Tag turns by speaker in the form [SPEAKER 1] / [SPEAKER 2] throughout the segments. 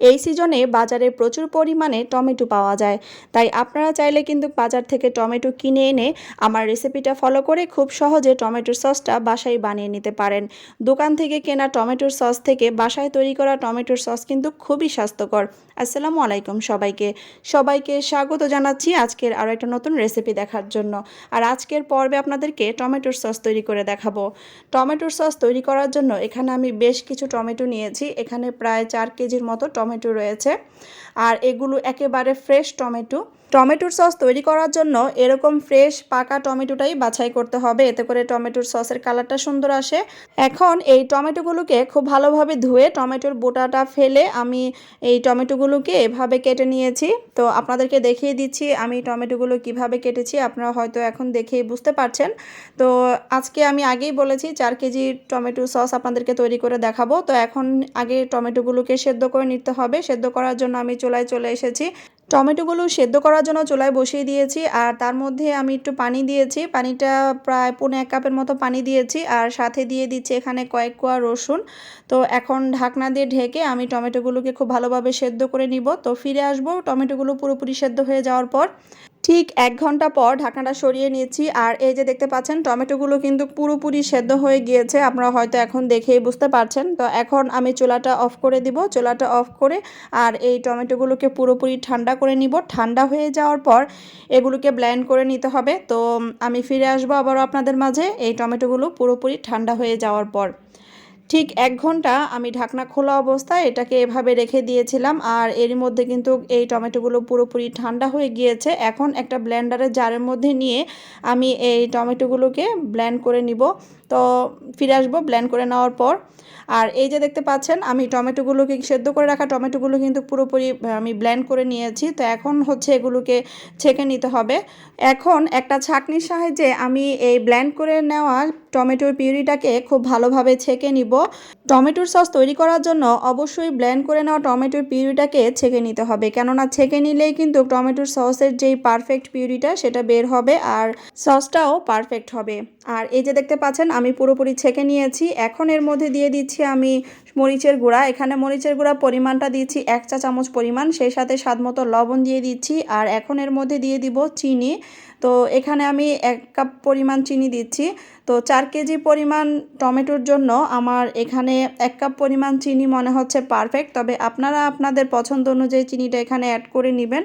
[SPEAKER 1] এই সিজনে বাজারে প্রচুর পরিমাণে টমেটো পাওয়া যায়। তাই আপনারা চাইলে কিন্তু বাজার থেকে টমেটো কিনে এনে আমার রেসিপিটা ফলো করে খুব সহজে টমেটোর সসটা বাসায় বানিয়ে নিতে পারেন। দোকান থেকে কেনা টমেটোর সস থেকে বাসায় তৈরি করা টমেটোর সস কিন্তু খুবই স্বাস্থ্যকর। আসসালামু আলাইকুম সবাইকে। সবাইকে স্বাগত জানাচ্ছি আজকের আরও একটা নতুন রেসিপি দেখার জন্য। আর আজকের পর্বে আপনাদেরকে টমেটোর সস তৈরি করে দেখাবো। টমেটোর সস তৈরি করার জন্য এখানে আমি বেশ কিছু টমেটো নিয়েছি। এখানে প্রায় চার কেজির মতো টমেটো রয়েছে। আর এগুলো একেবারে ফ্রেশ টমেটো। টমেটোর সস তৈরি করার জন্য এরকম ফ্রেশ পাকা টমেটোটাই বাছাই করতে হবে। এতে করে টমেটোর সসের কালারটা সুন্দর আসে। এখন এই টমেটোগুলোকে খুব ভালোভাবে ধুয়ে টমেটোর বোটাটা ফেলে আমি এই টমেটোগুলোকে এভাবে কেটে নিয়েছি। তো আপনাদেরকে দেখিয়ে দিচ্ছি আমি টমেটোগুলো কীভাবে কেটেছি। আপনারা হয়তো এখন দেখেই বুঝতে পারছেন। তো আজকে আমি আগেই বলেছি চার কেজি টমেটো সস আপনাদেরকে তৈরি করে দেখাবো। তো এখন আগে টমেটোগুলোকে সেদ্ধ করে নিতে হবে। সেদ্ধ করার জন্য আমি চুলায় চলে এসেছি। টমেটোগুলো সেদ্ধ করার জন্য চুলায় বসিয়ে দিয়েছি আর তার মধ্যে আমি একটু পানি দিয়েছি। পানিটা প্রায় পৌনে এক কাপের মতো পানি দিয়েছি আর সাথে দিয়ে দিচ্ছি এখানে কয়েক কোয়া রসুন। তো এখন ঢাকনা দিয়ে ঢেকে আমি টমেটোগুলোকে খুব ভালোভাবে সেদ্ধ করে নিব। তো ফিরে আসব, টমেটোগুলো পুরোপুরি সেদ্ধ হয়ে যাওয়ার পর। ঠিক এক ঘণ্টা পর ঢাকনাটা সরিয়ে নিয়েছি আর এই যে দেখতে পাচ্ছেন, টমেটোগুলো কিন্তু পুরোপুরি সেদ্ধ হয়ে গিয়েছে। আপনারা হয়তো এখন দেখেই বুঝতে পারছেন। তো এখন আমি চোলাটা অফ করে দিব। চোলাটা অফ করে আর এই টমেটোগুলোকে পুরোপুরি ঠান্ডা করে নিব। ঠান্ডা হয়ে যাওয়ার পর এগুলোকে ব্ল্যান্ড করে নিতে হবে। তো আমি ফিরে আসব আবারও আপনাদের মাঝে। এই টমেটোগুলো পুরোপুরি ঠান্ডা হয়ে যাওয়ার পর। ঠিক এক ঘণ্টা আমি ঢাকনা খোলা অবস্থায় এটাকে এভাবে রেখে দিয়েছিলাম আর এর মধ্যে কিন্তু এই টমেটোগুলো পুরোপুরি ঠান্ডা হয়ে গিয়েছে। এখন একটা ব্ল্যান্ডারের জারের মধ্যে নিয়ে আমি এই টমেটোগুলোকে ব্ল্যান্ড করে নিব। তো ফিরে আসব ব্ল্যান্ড করে নেওয়ার পর। আর এই যে দেখতে পাচ্ছেন, আমি টমেটোগুলোকে সেদ্ধ করে রাখা টমেটোগুলো কিন্তু পুরোপুরি আমি ব্ল্যান্ড করে নিয়েছি। তো এখন হচ্ছে এগুলোকে ছেঁকে নিতে হবে। এখন একটা ছাঁকনির সাহায্যে আমি এই ব্ল্যান্ড করে নেওয়া টমেটোর পিউরিটাকে খুব ভালোভাবে ছেঁকে নিব। টমেটোর সস তৈরি করার জন্য অবশ্যই ব্ল্যান্ড করে নেওয়া টমেটোর পিউরিটাকে ছেঁকে নিতে হবে। কেননা ছেঁকে নিলেই কিন্তু টমেটোর সসের যেই পারফেক্ট পিউরিটা, সেটা বের হবে আর সসটাও পারফেক্ট হবে। আর এই যে দেখতে পাচ্ছেন আমি পুরোপুরি ছেঁকে নিয়েছি। এখন এর মধ্যে দিয়ে দিচ্ছি আমি মরিচের গুঁড়া। এখানে মরিচের গুঁড়া পরিমাণটা দিচ্ছি এক চা চামচ পরিমাণ। সেই সাথে স্বাদ মতো লবণ দিয়ে দিচ্ছি। আর এখন এর মধ্যে দিয়ে দিব চিনি। তো এখানে আমি এক কাপ পরিমাণ চিনি দিচ্ছি। তো চার কেজি পরিমাণ টমেটোর জন্য আমার এখানে এক কাপ পরিমাণ চিনি মনে হচ্ছে পারফেক্ট। তবে আপনারা আপনাদের পছন্দ অনুযায়ী চিনিটা এখানে অ্যাড করে নেবেন।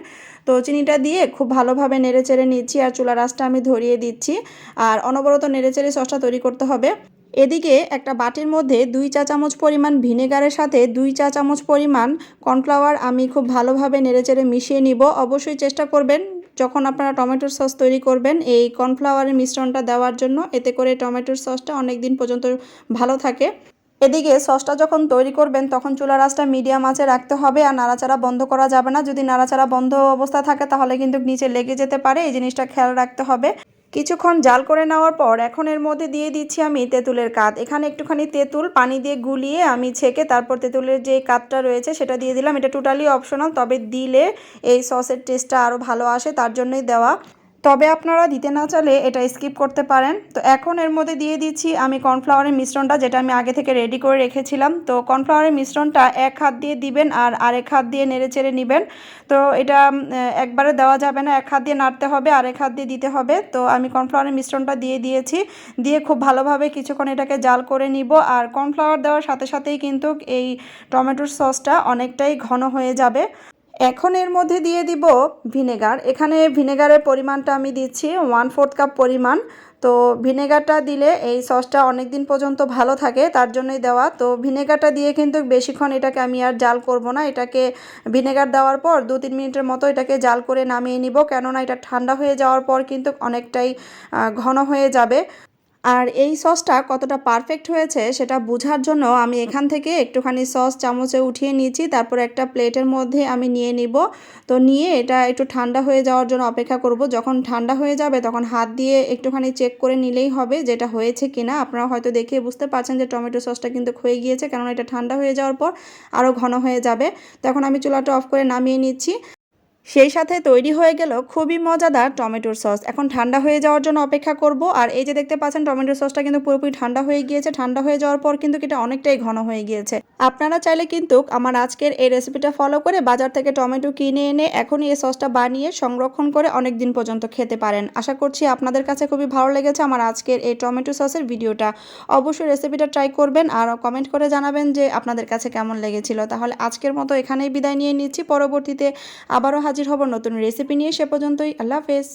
[SPEAKER 1] তো চিনিটা দিয়ে খুব ভালোভাবে নেড়েচেড়ে নিচ্ছি আর চুলা রাসটা আমি ধরিয়ে দিচ্ছি। আর অনবরত নেড়েচেড়ে সসটা তৈরি করতে হবে। এদিকে একটা বাটির মধ্যে দুই চা চামচ পরিমাণ ভিনেগারের সাথে দুই চা চামচ পরিমাণ কর্নফ্লাওয়ার আমি খুব ভালোভাবে নেড়েচেড়ে মিশিয়ে নিব। অবশ্যই চেষ্টা করবেন যখন আপনারা টমেটোর সস তৈরি করবেন এই কর্নফ্লাওয়ারের মিশ্রণটা দেওয়ার জন্য। এতে করে টমেটোর সসটা অনেক দিন পর্যন্ত ভালো থাকে। এদিকে সসটা যখন তৈরি করবেন তখন চুলা রাসটা মিডিয়াম আঁচে রাখতে হবে আর নাড়াচাড়া বন্ধ করা যাবে না। যদি নাড়াচাড়া বন্ধ অবস্থা থাকে তাহলে কিন্তু নিচে লেগে যেতে পারে। এই জিনিসটা খেয়াল রাখতে হবে। কিছুক্ষণ জাল করে নেওয়ার পর এখন এর মধ্যে দিয়ে দিচ্ছি আমি তেঁতুলের কাত। এখানে একটুখানি তেঁতুল, পানি দিয়ে গুলিয়ে আমি ছেঁকে তারপর তেঁতুলের যে কাতটা রয়েছে সেটা দিয়ে দিলাম। এটা টোটালি অপশনাল তবে দিলে এই সসের টেস্টটা আরও ভালো আসে, তার জন্যই দেওয়া। তবে আপনারা দিতে না চালে এটা স্কিপ করতে পারেন। তো এখন এর মধ্যে দিয়ে দিচ্ছি আমি কর্নফ্লাওয়ারের মিশ্রণটা, যেটা আমি আগে থেকে রেডি করে রেখেছিলাম। তো কর্নফ্লাওয়ারের মিশ্রণটা এক হাত দিয়ে দিবেন আর আরেক হাত দিয়ে নেড়ে চেড়ে নেবেন। তো এটা একবারে দেওয়া যাবে না, এক হাত দিয়ে নাড়তে হবে, আরেক হাত দিয়ে দিতে হবে। তো আমি কর্নফ্লাওয়ারের মিশ্রণটা দিয়ে দিয়েছি। দিয়ে খুব ভালোভাবে কিছুক্ষণ এটাকে জাল করে নিব আর কর্নফ্লাওয়ার দেওয়ার সাথে সাথেই কিন্তু এই টমেটোর সসটা অনেকটাই ঘন হয়ে যাবে। এখন এর মধ্যে দিয়ে দিব ভিনেগার। এখানে ভিনেগারের পরিমাণটা আমি দিচ্ছি ওয়ান ফোর্থ কাপ পরিমাণ। তো ভিনেগারটা দিলে এই সসটা অনেক দিন পর্যন্ত ভালো থাকে, তার জন্যই দেওয়া। তো ভিনেগারটা দিয়ে কিন্তু বেশিক্ষণ এটাকে আমি আর জাল করব না। এটাকে ভিনেগার দেওয়ার পর দু তিন মিনিটের মতো এটাকে জাল করে নামিয়ে নিব, কেননা এটা ঠান্ডা হয়ে যাওয়ার পর কিন্তু অনেকটাই ঘন হয়ে যাবে। আর এই সসটা কতটা পারফেক্ট হয়েছে সেটা বোঝার জন্য আমি এখান থেকে একটুখানি সস চামচে উঠিয়ে নিয়েছি, তারপর একটা প্লেটের মধ্যে আমি নিয়ে নিব। তো নিয়ে এটা একটু ঠান্ডা হয়ে যাওয়ার জন্য অপেক্ষা করব। যখন ঠান্ডা হয়ে যাবে তখন হাত দিয়ে একটুখানি চেক করে নিলেই হবে যেটা হয়েছে কিনা। আপনারা হয়তো দেখে বুঝতে পারছেন যে টমেটো সসটা কিন্তু হয়ে গিয়েছে, কেননা এটা ঠান্ডা হয়ে যাওয়ার পর আরও ঘন হয়ে যাবে। তখন আমি চুলাটা অফ করে নামিয়ে নিচ্ছি। সেই সাথে তৈরি হয়ে গেল খুবই মজাদার টমেটোর সস। এখন ঠান্ডা হয়ে যাওয়ার জন্য অপেক্ষা করব। আর এই যে দেখতে পাচ্ছেন টমেটোর সসটা কিন্তু পুরোপুরি ঠান্ডা হয়ে গিয়েছে। ঠান্ডা হয়ে যাওয়ার পর কিন্তু এটা অনেকটাই ঘন হয়ে গিয়েছে। আপনারা চাইলে কিন্তু আমার আজকের এই রেসিপিটা ফলো করে বাজার থেকে টমেটো কিনে এনে এখনই এই সসটা বানিয়ে সংরক্ষণ করে অনেক দিন পর্যন্ত খেতে পারেন। আশা করছি আপনাদের কাছে খুবই ভালো লেগেছে আমার আজকের এই টমেটো সসের ভিডিওটা। অবশ্যই রেসিপিটা ট্রাই করবেন আর কমেন্ট করে জানাবেন যে আপনাদের কাছে কেমন লেগেছিল। তাহলে আজকের মতো এখানেই বিদায় নিয়ে নিচ্ছি। পরবর্তীতে আবারও হাজির হব নতুন রেসিপি নিয়ে সে পর্যন্তই। আল্লাহ হাফেজ।